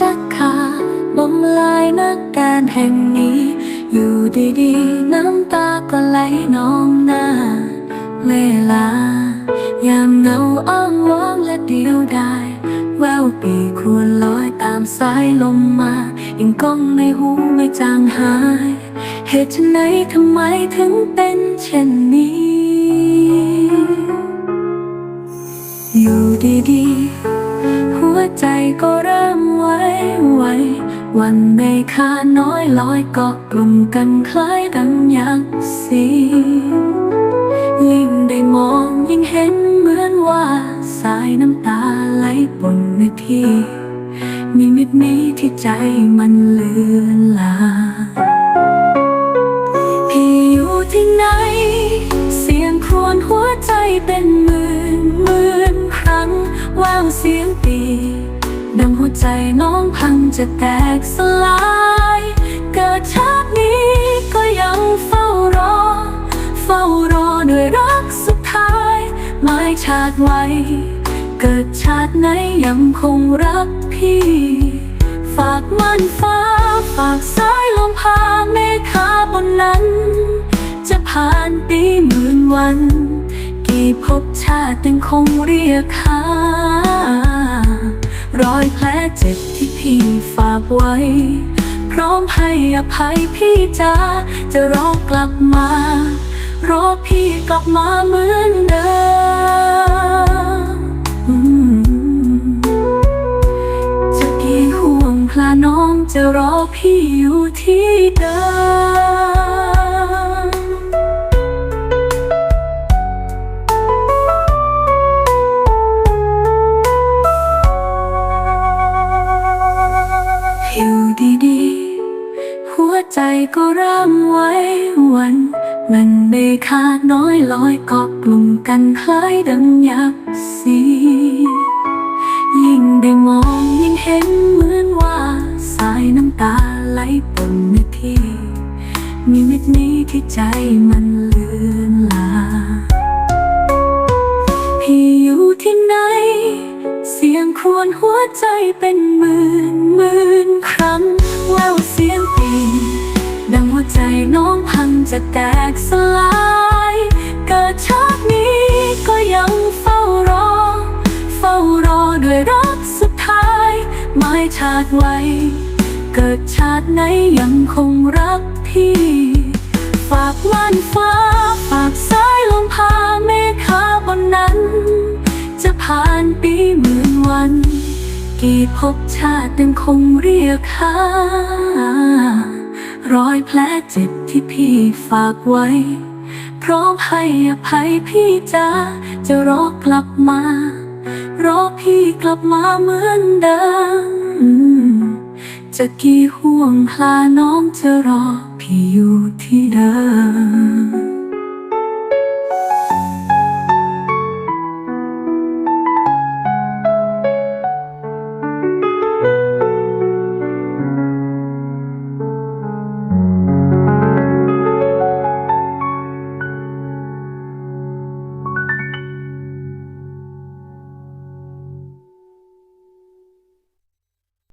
จะขาดลมลายนักการแห่งนี้ อยู่ดีๆ น้ำตาก็ไหลนองหน้า เวลายามเงาอ้องว้างและเดียวดายแววปีควรลอยตามสายลมมายังก้องในหูไม่จางหาย เหตุไหนทำไมถึงเป็นเช่นนี้ ววันเมฆาน้อยลอยเกาะกลุ่มกันคล้ายดังยักษ์สียิ่งได้มองยิ่งเห็นเหมือนว่า สายน้ำตาไหลปนในที่มีมิตนี้ที่ใจมันเลือนลางพี่อยู่ที่ไหน เสียงครวญหัวใจเป็นหมื่นหมื่นครั้งว่างเสียงปีดังหัวใจน้อง จะแตกสลาย เกิดชาตินี้ก็ยังเฝ้ารอ เฝ้ารอด้วยรักสุดท้ายหมายชาติไว้ เกิดชาติไหนยังคงรักพี่ ฝากมันฟ้า ฝากสายลมพาเมฆาบนนั้น จะผ่านปีหมื่นวัน กี่ภพชาติยังคงเรียกหารอยแผลเจ็บที่ พี่ฝากไว้ พร้อมให้อภัยพี่จ้าจะรอกลับมารอพี่กลับมาเหมือนเดิมอืมจะกี่ห่วงพลาน้องจะรอพี่อยู่ที่เดิม อยู่ดีๆ หัวใจก็เริ่มไหว้หวัน มันเมฆาน้อยลอยเกาะกลุ่มกันคล้ายดังยักษ์สียิ่งได้มองยิ่งเห็นเหมือนว่า สายน้ำตาไหลปนในที่มีมิตนี้ที่ใจมันเลือนลางพี่อยู่ที่ไหน เสียงครวญหัวใจเป็น น้องพังจะแตกสลาย เกิดชาตินี้ก็ยังเฝ้ารอ เฝ้ารอด้วยรักสุดท้ายหมายชาติไว้ เกิดชาติไหนยังคงรักพี่ ฝากวันฟ้า ฝากสายลมพาเมฆาบนนั้น จะผ่านปีหมื่นวัน กี่ภพชาติยังคงเรียกหา รอยแผลเจ็บที่พี่ฝากไว้ พร้อมให้อภัยพี่จ้าจะรอกลับมา รอพี่กลับมาเหมือนเดิมจะกี่ห่วงพลาน้องจะรอพี่อยู่ที่เดิม